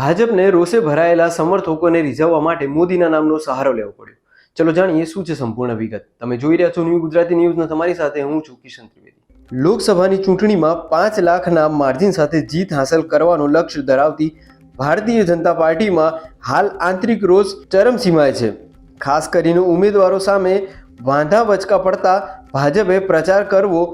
ભાજપને રોષે ભરાયેલા સમર્થકોને રીઝવવા માટે મોદીના નામનો સહારો લેવો પડ્યો. ચલો જાણીએ શું છે સંપૂર્ણ વિગત. તમે જોઈ રહ્યા છો ન્યૂ ગુજરાતી ન્યૂઝના. તમારી સાથે હું છું કિશન ત્રિવેદી. લોકસભાની ચૂંટણીમાં પાંચ લાખના માર્જિન સાથે જીત હાંસલ કરવાનો લક્ષ્ય ધરાવતી ભારતીય જનતા પાર્ટીમાં હાલ આંતરિક રોષ ચરમસીમાએ છે. ખાસ કરીને ઉમેદવારો સામે વાંધા વચકા પડતા ભાજપે પ્રચાર કરવો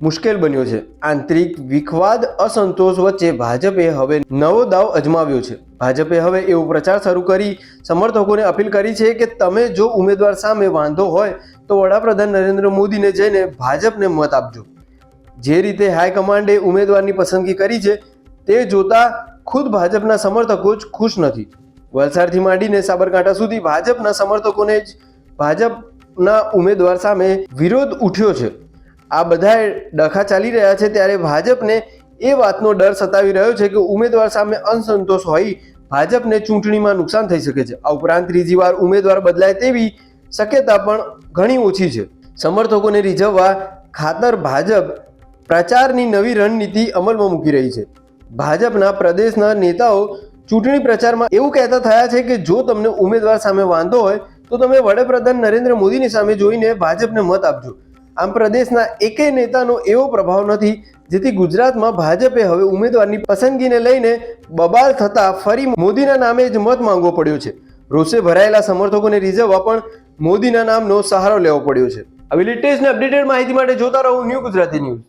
મુશ્કેલ બન્યો છે. આંતરિક વિખવાદ, અસંતોષ વચ્ચે ભાજપે હવે નવો દાવ અજમાવ્યો છે. ભાજપે હવે એવો પ્રચાર શરૂ કરી સમર્થકોને અપીલ કરી છે કે તમે જો ઉમેદવાર સામે વાંધો હોય તો વડાપ્રધાન નરેન્દ્ર મોદીને જઈને ભાજપને મત આપજો. જે રીતે હાઈકમાન્ડે ઉમેદવારની પસંદગી કરી છે, તે જોતા ખુદ ભાજપના સમર્થકો જ ખુશ નથી. વલસાડથી માંડીને સાબરકાંઠા સુધી ભાજપના સમર્થકોને જ ભાજપના ઉમેદવાર સામે વિરોધ ઉઠ્યો છે. આ બધાએ ડખા ચાલી રહ્યા છે ત્યારે ભાજપને એ વાતનો ડર સતાવી રહ્યો છે કે ઉમેદવાર સામે અસંતોષ હોય, ભાજપને ચૂંટણીમાં નુકસાન થઈ શકે છે. આ ઉપરાંત ત્રીજી વાર ઉમેદવાર બદલાય તેવી શક્યતા પણ ઘણી ઓછી છે. સમર્થકોને રીઝવવા ખાતર ભાજપ પ્રચારની નવી રણનીતિ અમલમાં મૂકી રહી છે. ભાજપના પ્રદેશના નેતાઓ ચૂંટણી પ્રચારમાં એવું કહેતા થયા છે કે જો તમને ઉમેદવાર સામે વાંધો હોય, તો તમે વડાપ્રધાન નરેન્દ્ર મોદીની સામે જોઈને ભાજપને મત આપજો. આમ પ્રદેશના એકેય નેતાનો એવો પ્રભાવ નથી, જેથી ગુજરાતમાં ભાજપે હવે ઉમેદવારની પસંદગીને લઈને બબાલ થતા ફરી મોદીના નામે જ મત માંગવો પડ્યો છે. રોષે ભરાયેલા સમર્થકોને રીઝવવા પણ મોદીના નામનો સહારો લેવો પડ્યો છે. આવી લેટેસ્ટ અપડેટેડ માહિતી માટે જોતા રહો ન્યૂ ગુજરાતી ન્યૂઝ.